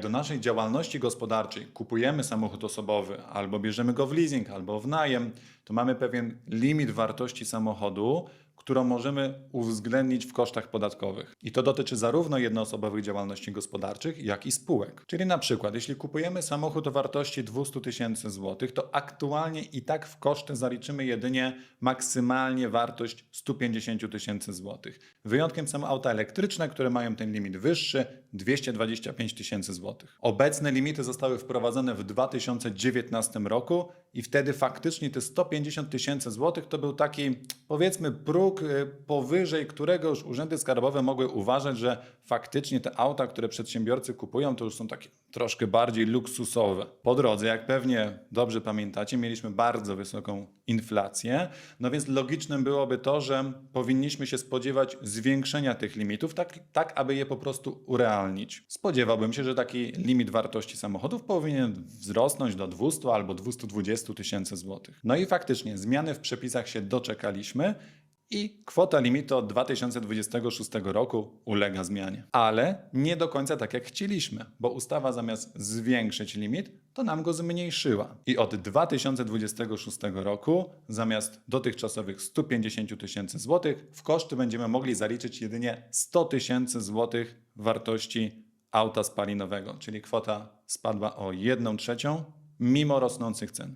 do naszej działalności gospodarczej kupujemy samochód osobowy, albo bierzemy go w leasing, albo w najem, to mamy pewien limit wartości samochodu, którą możemy uwzględnić w kosztach podatkowych. I to dotyczy zarówno jednoosobowych działalności gospodarczych, jak i spółek. Czyli na przykład, jeśli kupujemy samochód o wartości 200 tysięcy złotych, to aktualnie i tak w koszty zaliczymy jedynie maksymalnie wartość 150 tysięcy złotych. Wyjątkiem są auta elektryczne, które mają ten limit wyższy 225 tysięcy złotych. Obecne limity zostały wprowadzone w 2019 roku i wtedy faktycznie te 150 tysięcy złotych to był taki, powiedzmy, próg, y, powyżej którego już urzędy skarbowe mogły uważać, że faktycznie te auta, które przedsiębiorcy kupują, to już są takie troszkę bardziej luksusowe. Po drodze, jak pewnie dobrze pamiętacie, mieliśmy bardzo wysoką inflację, no więc logicznym byłoby to, że powinniśmy się spodziewać zwiększenia tych limitów, tak, tak aby je po prostu Spodziewałbym się, że taki limit wartości samochodów powinien wzrosnąć do 200 albo 220 tysięcy złotych. No i faktycznie zmiany w przepisach się doczekaliśmy i kwota limitu od 2026 roku ulega zmianie. Ale nie do końca tak jak chcieliśmy, bo ustawa zamiast zwiększyć limit, to nam go zmniejszyła. I od 2026 roku zamiast dotychczasowych 150 tysięcy złotych w koszty będziemy mogli zaliczyć jedynie 100 tysięcy złotych wartości auta spalinowego, czyli kwota spadła o 1 trzecią mimo rosnących cen.